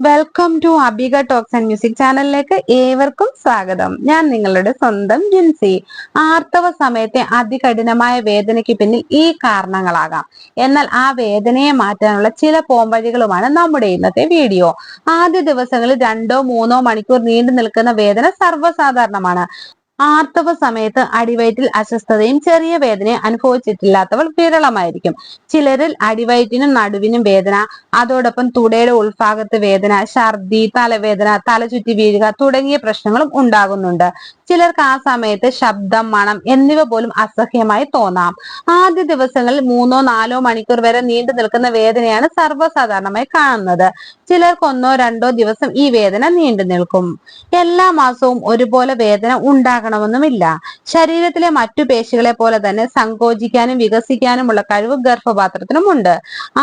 Welcome to Abika talks and music ചാനലിലേക്ക് ഏവർക്കും സ്വാഗതം. ഞാൻ നിങ്ങളുടെ സ്വന്തം ജിൻസി. ആർത്തവ സമയത്തെ അതികഠിനമായ വേദനയ്ക്ക് പിന്നിൽ ഈ കാരണങ്ങളാകാം. എന്നാൽ ആ വേദനയെ മാറ്റാനുള്ള ചില പോംവഴികളുമാണ് നമ്മുടെ ഇന്നത്തെ വീഡിയോ. ആദ്യ ദിവസങ്ങളിൽ രണ്ടോ മൂന്നോ മണിക്കൂർ നീണ്ടു നിൽക്കുന്ന വേദന സർവസാധാരണമാണ്. ആർത്തവ സമയത്ത് അടിവയറ്റിൽ അസ്വസ്ഥതയും ചെറിയ വേദനയും അനുഭവിച്ചിട്ടില്ലാത്തവർ വിരളമായിരിക്കും. ചിലരിൽ അടിവയറ്റിനും നടുവിനും വേദന അതോടൊപ്പം തുടയുടെ ഉൾഭാഗത്ത് വേദന ഛർദി തലവേദന തലചുറ്റി വീഴുക തുടങ്ങിയ പ്രശ്നങ്ങളും ഉണ്ടാകുന്നുണ്ട്. ചിലർക്ക് ആ സമയത്ത് ശബ്ദം മണം എന്നിവ പോലും അസഹ്യമായി തോന്നാം. ആദ്യ ദിവസങ്ങളിൽ മൂന്നോ നാലോ മണിക്കൂർ വരെ നീണ്ടു നിൽക്കുന്ന വേദനയാണ് സർവസാധാരണമായി കാണുന്നത്. ചിലർക്ക് ഒന്നോ രണ്ടോ ദിവസം ഈ വേദന നീണ്ടു നിൽക്കും. എല്ലാ മാസവും ഒരുപോലെ വേദന ഉണ്ടാകണമെന്നുമില്ല ശരീരത്തിലെ മറ്റു പേശികളെ പോലെ തന്നെ സങ്കോചിക്കാനും വികസിക്കാനുമുള്ള കഴിവ് ഗർഭപാത്രത്തിനുമുണ്ട്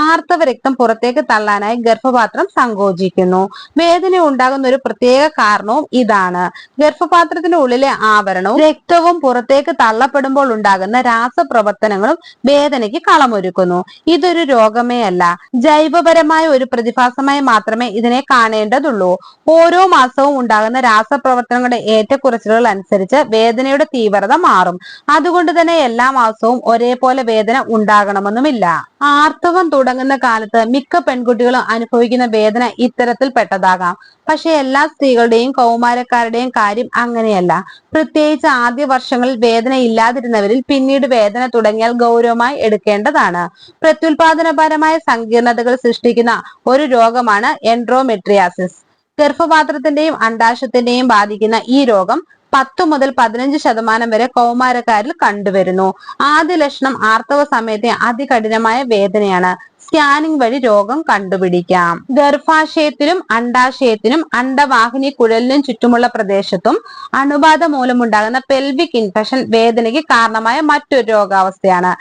ആർത്തവ രക്തം പുറത്തേക്ക് തള്ളാനായി ഗർഭപാത്രം സങ്കോചിക്കുന്നു. വേദന ഉണ്ടാകുന്ന ഒരു പ്രത്യേക കാരണവും ഇതാണ്. ഗർഭപാത്രത്തിന്റെ ഉള്ളിലെ ആവരണവും രക്തവും പുറത്തേക്ക് തള്ളപ്പെടുമ്പോൾ ഉണ്ടാകുന്ന രാസപ്രവർത്തനങ്ങളും വേദനയ്ക്ക് കളമൊരുക്കുന്നു. ഇതൊരു രോഗമേ അല്ല. ജൈവപരമായ ഒരു പ്രതിഭാസമായി മാത്രമേ ഇതിനെ കാണേണ്ടതുള്ളൂ. ഓരോ മാസവും ഉണ്ടാകുന്ന രാസപ്രവർത്തനങ്ങളുടെ ഏറ്റക്കുറച്ചിലുകൾ അനുസരിച്ച് വേദനയുടെ തീവ്രത മാറും. അതുകൊണ്ട് തന്നെ എല്ലാ മാസവും ഒരേപോലെ വേദന ഉണ്ടാകണമെന്നുമില്ല. ആർത്തവം തുടങ്ങുന്ന കാലത്ത് മിക്ക പെൺകുട്ടികളും അനുഭവിക്കുന്ന വേദന ഇത്തരത്തിൽ പെട്ടതാകാം. പക്ഷെ എല്ലാ സ്ത്രീകളുടെയും കൗമാരക്കാരുടെയും കാര്യം അങ്ങനെയല്ല. പ്രത്യേകിച്ച് ആദ്യ വർഷങ്ങളിൽ വേദന ഇല്ലാതിരുന്നവരിൽ പിന്നീട് വേദന തുടങ്ങിയാൽ ഗൗരവമായി എടുക്കേണ്ടതാണ്. പ്രത്യുൽപാദനപരമായ സങ്കീർണതകൾ സൃഷ്ടിക്കുന്ന ഒരു രോഗമാണ് എൻഡ്രോമെട്രിയാസിസ് ഗർഭപാത്രത്തിന്റെയും അണ്ടാശത്തിന്റെയും ബാധിക്കുന്ന ഈ രോഗം പത്ത് മുതൽ പതിനഞ്ച് ശതമാനം വരെ കൗമാരക്കാരിൽ കണ്ടുവരുന്നു. ആദ്യ ലക്ഷണം ആർത്തവ സമയത്തെ അതികഠിനമായ വേദനയാണ്. സ്കാനിംഗ് വഴി രോഗം കണ്ടുപിടിക്കാം. ഗർഭാശയത്തിലും അണ്ടാശയത്തിനും അണ്ടവാഹിനി കുഴലിനും ചുറ്റുമുള്ള പ്രദേശത്തും അണുബാധ മൂലമുണ്ടാകുന്ന പെൽവിക് ഇൻഫെക്ഷൻ വേദനയ്ക്ക് കാരണമായ മറ്റൊരു രോഗാവസ്ഥയാണ്.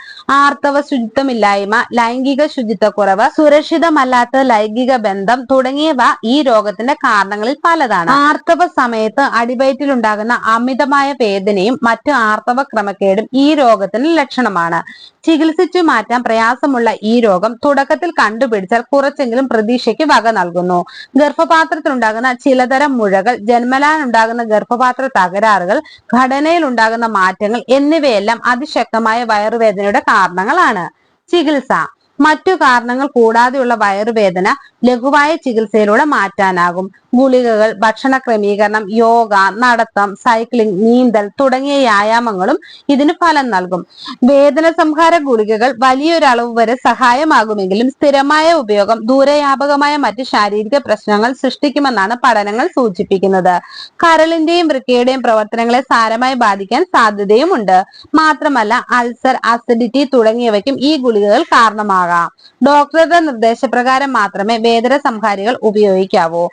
ആർത്തവ ശുചിത്വമില്ലായ്മ ലൈംഗിക ശുചിത്വക്കുറവ് സുരക്ഷിതമല്ലാത്ത ലൈംഗിക ബന്ധം തുടങ്ങിയവ ഈ രോഗത്തിന്റെ കാരണങ്ങളിൽ പലതാണ്. ആർത്തവ സമയത്ത് അടിവയറ്റിലുണ്ടാകുന്ന അമിതമായ വേദനയും മറ്റു ആർത്തവ ക്രമക്കേടും ഈ രോഗത്തിന് ലക്ഷണമാണ്. ചികിത്സിച്ചു മാറ്റാൻ പ്രയാസമുള്ള ഈ രോഗം തുടക്കത്തിൽ കണ്ടുപിടിച്ചാൽ കുറച്ചെങ്കിലും പ്രതീക്ഷയ്ക്ക് വക നൽകുന്നു. ഗർഭപാത്രത്തിലുണ്ടാകുന്ന ചിലതരം മുഴകൾ ജന്മലാനുണ്ടാകുന്ന ഗർഭപാത്ര തകരാറുകൾ ഘടനയിൽ ഉണ്ടാകുന്ന മാറ്റങ്ങൾ എന്നിവയെല്ലാം അതിശക്തമായ വയറുവേദനയുടെ കാരണങ്ങളാണ്. ചികിത്സ. മറ്റു കാരണങ്ങൾ കൂടാതെയുള്ള വയറുവേദന ലഘുവായ ചികിത്സയിലൂടെ മാറ്റാനാകും. ഗുളികകൾ ഭക്ഷണ ക്രമീകരണം യോഗ നടത്തം സൈക്ലിംഗ് നീന്തൽ തുടങ്ങിയ വ്യായാമങ്ങളും ഇതിന് ഫലം നൽകും. വേദന സംഹാര ഗുളികകൾ വലിയൊരളവ് വരെ സഹായമാകുമെങ്കിലും സ്ഥിരമായ ഉപയോഗം ദൂരവ്യാപകമായ മറ്റ് ശാരീരിക പ്രശ്നങ്ങൾ സൃഷ്ടിക്കുമെന്നാണ് പഠനങ്ങൾ സൂചിപ്പിക്കുന്നത്. കരളിന്റെയും വൃക്കയുടെയും പ്രവർത്തനങ്ങളെ സാരമായി ബാധിക്കാൻ സാധ്യതയുമുണ്ട്. മാത്രമല്ല അൾസർ അസിഡിറ്റി തുടങ്ങിയവയ്ക്കും ഈ ഗുളികകൾ കാരണമാകാം. ഡോക്ടറുടെ നിർദ്ദേശപ്രകാരം മാത്രമേ വേദന സംഹാരികൾ ഉപയോഗിക്കാവൂ.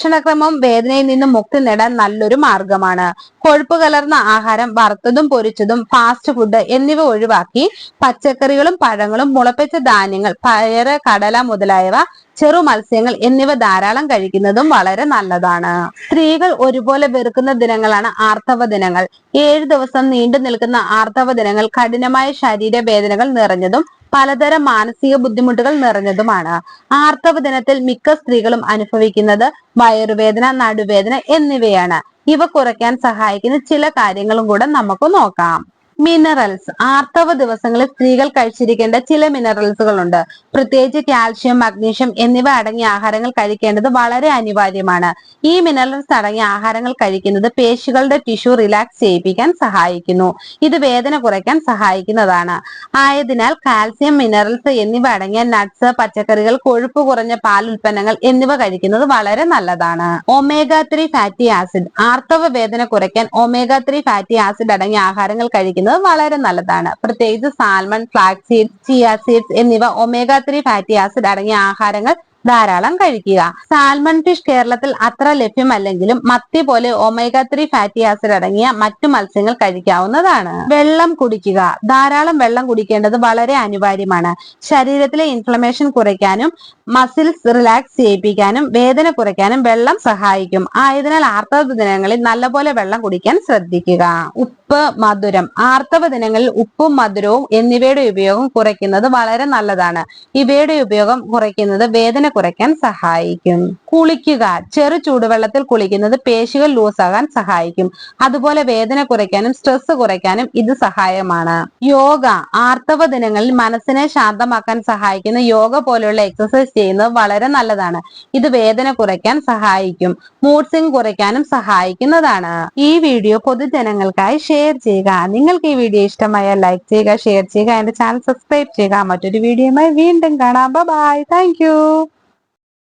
ഭക്ഷണക്രമം വേദനയിൽ നിന്നും മുക്തി നേടാൻ നല്ലൊരു മാർഗമാണ്. കൊഴുപ്പ് കലർന്ന ആഹാരം വറുത്തതും പൊരിച്ചതും ഫാസ്റ്റ് ഫുഡ് എന്നിവ ഒഴിവാക്കി പച്ചക്കറികളും പഴങ്ങളും മുളപ്പിച്ച ധാന്യങ്ങൾ പയറ് കടല മുതലായവ ചെറു മത്സ്യങ്ങൾ എന്നിവ ധാരാളം കഴിക്കുന്നതും വളരെ നല്ലതാണ്. സ്ത്രീകൾ ഒരുപോലെ വെറുക്കുന്ന ദിനങ്ങളാണ് ആർത്തവ ദിനങ്ങൾ. ഏഴ് ദിവസം നീണ്ടു നിൽക്കുന്ന ആർത്തവ ദിനങ്ങൾ കഠിനമായ ശരീര വേദനകൾ നിറഞ്ഞതും പലതരം മാനസിക ബുദ്ധിമുട്ടുകൾ നിറഞ്ഞതുമാണ്. ആർത്തവ ദിനത്തിൽ മിക്ക സ്ത്രീകളും അനുഭവിക്കുന്നത് വയറുവേദന നടുവേദന എന്നിവയാണ്. ഇവ കുറയ്ക്കാൻ സഹായിക്കുന്ന ചില കാര്യങ്ങളും കൂടെ നമുക്ക് നോക്കാം. മിനറൽസ് ആർത്തവ ദിവസങ്ങളിൽ സ്ത്രീകൾ കഴിച്ചിരിക്കേണ്ട ചില മിനറൽസുകളുണ്ട് പ്രത്യേകിച്ച് കാൽഷ്യം മഗ്നീഷ്യം എന്നിവ അടങ്ങിയ ആഹാരങ്ങൾ കഴിക്കേണ്ടത് വളരെ അനിവാര്യമാണ്. ഈ മിനറൽസ് അടങ്ങിയ ആഹാരങ്ങൾ കഴിക്കുന്നത് പേശികളുടെ ടിഷ്യൂ റിലാക്സ് ചെയ്യിപ്പിക്കാൻ സഹായിക്കുന്നു. ഇത് വേദന കുറയ്ക്കാൻ സഹായിക്കുന്നതാണ്. ആയതിനാൽ കാൽസ്യം മിനറൽസ് എന്നിവ അടങ്ങിയ നട്ട്സ് പച്ചക്കറികൾ കൊഴുപ്പ് കുറഞ്ഞ പാൽ ഉൽപ്പന്നങ്ങൾ എന്നിവ കഴിക്കുന്നത് വളരെ നല്ലതാണ്. ഒമേഗ ത്രീ ഫാറ്റി ആസിഡ് ആർത്തവ വേദന കുറയ്ക്കാൻ ഒമേഗ ത്രീ ഫാറ്റി ആസിഡ് അടങ്ങിയ ആഹാരങ്ങൾ കഴിക്കുന്നത് വളരെ നല്ലതാണ്. പ്രത്യേകിച്ച് salmon flax seeds chia seeds എന്നിവ ഒമേഗ ത്രീ ഫാറ്റി ആസിഡ് അടങ്ങിയ ആഹാരങ്ങൾ ധാരാളം കഴിക്കുക. സാൽമൺ ഫിഷ് കേരളത്തിൽ അത്ര ലഭ്യമല്ലെങ്കിലും മത്തി പോലെ ഒമേഗ ത്രീ ഫാറ്റി ആസിഡ് അടങ്ങിയ മറ്റു മത്സ്യങ്ങൾ കഴിക്കാവുന്നതാണ്. വെള്ളം കുടിക്കുക. ധാരാളം വെള്ളം കുടിക്കേണ്ടത് വളരെ അനിവാര്യമാണ്. ശരീരത്തിലെ ഇൻഫ്ലമേഷൻ കുറയ്ക്കാനും മസിൽസ് റിലാക്സ് ചെയ്യിപ്പിക്കാനും വേദന കുറയ്ക്കാനും വെള്ളം സഹായിക്കും. ആയതിനാൽ ആർത്തവ ദിനങ്ങളിൽ നല്ലപോലെ വെള്ളം കുടിക്കാൻ ശ്രദ്ധിക്കുക. ഉപ്പ് മധുരം. ആർത്തവ ദിനങ്ങളിൽ ഉപ്പും മധുരവും എന്നിവയുടെ ഉപയോഗം കുറയ്ക്കുന്നത് വളരെ നല്ലതാണ്. ഇവയുടെ ഉപയോഗം കുറയ്ക്കുന്നത് വേദന കുറയ്ക്കാൻ സഹായിക്കും. കുളിക്കുക. ചെറു ചൂടുവെള്ളത്തിൽ കുളിക്കുന്നത് പേശികൾ ലൂസാകാൻ സഹായിക്കും. അതുപോലെ വേദന കുറയ്ക്കാനും സ്ട്രെസ് കുറയ്ക്കാനും ഇത് സഹായമാണ്. യോഗ. ആർത്തവ ദിനങ്ങളിൽ മനസ്സിനെ ശാന്തമാക്കാൻ സഹായിക്കുന്ന യോഗ പോലെയുള്ള എക്സസൈസ് ചെയ്യുന്നത് വളരെ നല്ലതാണ്. ഇത് വേദന കുറയ്ക്കാൻ സഹായിക്കും. മൂഡ് സ്വിംഗ് കുറയ്ക്കാനും സഹായിക്കുന്നതാണ്. ഈ വീഡിയോ പൊതുജനങ്ങൾക്കായി ഷെയർ ചെയ്യുക. നിങ്ങൾക്ക് ഈ വീഡിയോ ഇഷ്ടമായാൽ ലൈക്ക് ചെയ്യുക ഷെയർ ചെയ്യുക എന്റെ ചാനൽ സബ്സ്ക്രൈബ് ചെയ്യുക. മറ്റൊരു വീഡിയോയുമായി വീണ്ടും കാണാം. Bye thank